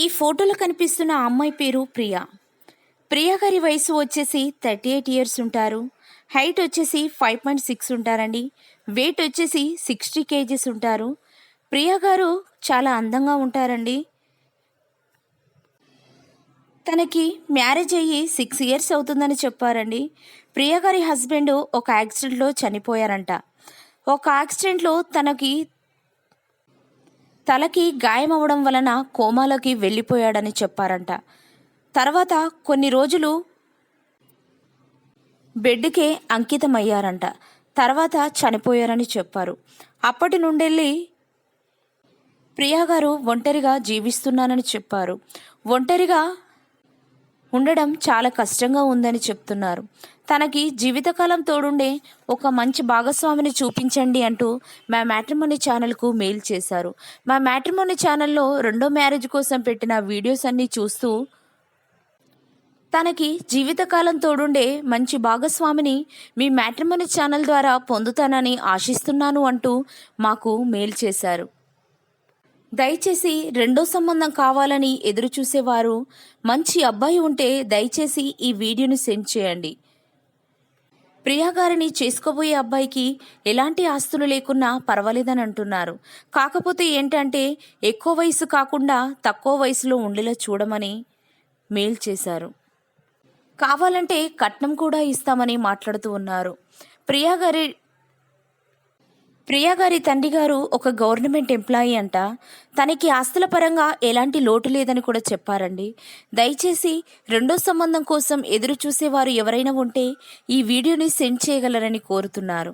ఈ ఫోటోలో కనిపిస్తున్న అమ్మాయి పేరు ప్రియా. ప్రియా గారి వయసు వచ్చేసి థర్టీ ఎయిట్ ఇయర్స్ ఉంటారు. హైట్ వచ్చేసి ఫైవ్ పాయింట్ సిక్స్ ఉంటారండి. వెయిట్ వచ్చేసి సిక్స్టీ కేజీస్ ఉంటారు. ప్రియా గారు చాలా అందంగా ఉంటారండి. తనకి మ్యారేజ్ అయ్యి సిక్స్ ఇయర్స్ అవుతుందని చెప్పారండి. ప్రియా గారి హస్బెండ్ ఒక యాక్సిడెంట్లో చనిపోయారంట. ఒక యాక్సిడెంట్లో తనకి తలకి గాయం అవ్వడం వలన కోమాలోకి వెళ్ళిపోయాడని చెప్పారంట. తర్వాత కొన్ని రోజులు బెడ్కే అంకితమయ్యారంట. తర్వాత చనిపోయారని చెప్పారు. అప్పటి నుండెళ్ళి ప్రియా గారు ఒంటరిగా జీవిస్తున్నానని చెప్పారు. ఒంటరిగా ఉండడం చాలా కష్టంగా ఉందని చెప్తున్నారు. తనకి జీవితకాలం తోడుండే ఒక మంచి భాగస్వామిని చూపించండి అంటూ మా మ్యాట్రిమోని ఛానల్కు మెయిల్ చేశారు. మా మ్యాట్రిమోని ఛానల్లో రెండో మ్యారేజ్ కోసం పెట్టిన వీడియోస్ అన్నీ చూస్తూ తనకి జీవితకాలం తోడుండే మంచి భాగస్వామిని మీ మ్యాట్రిమోని ఛానల్ ద్వారా పొందుతానని ఆశిస్తున్నాను అంటూ మాకు మెయిల్ చేశారు. దయచేసి రెండో సంబంధం కావాలని ఎదురుచూసేవారు మంచి అబ్బాయి ఉంటే దయచేసి ఈ వీడియోని సెండ్ చేయండి. ప్రియాగారిని చేసుకోబోయే అబ్బాయికి ఎలాంటి ఆస్తులు లేకున్నా పర్వాలేదని అంటున్నారు. కాకపోతే ఏంటంటే ఎక్కువ వయసు కాకుండా తక్కువ వయసులో ఉండేలా చూడమని మెయిల్ చేశారు. కావాలంటే కట్నం కూడా ఇస్తామని మాట్లాడుతూ ఉన్నారు. ప్రియాగారి ప్రియా గారి తండ్రి గారు ఒక గవర్నమెంట్ ఎంప్లాయీ అంట. తనకి ఆస్తుల పరంగా ఎలాంటి లోటు లేదని కూడా చెప్పారండి. దయచేసి రెండో సంబంధం కోసం ఎదురు చూసేవారు ఎవరైనా ఉంటే ఈ వీడియోని సెండ్ చేయగలరని కోరుతున్నారు.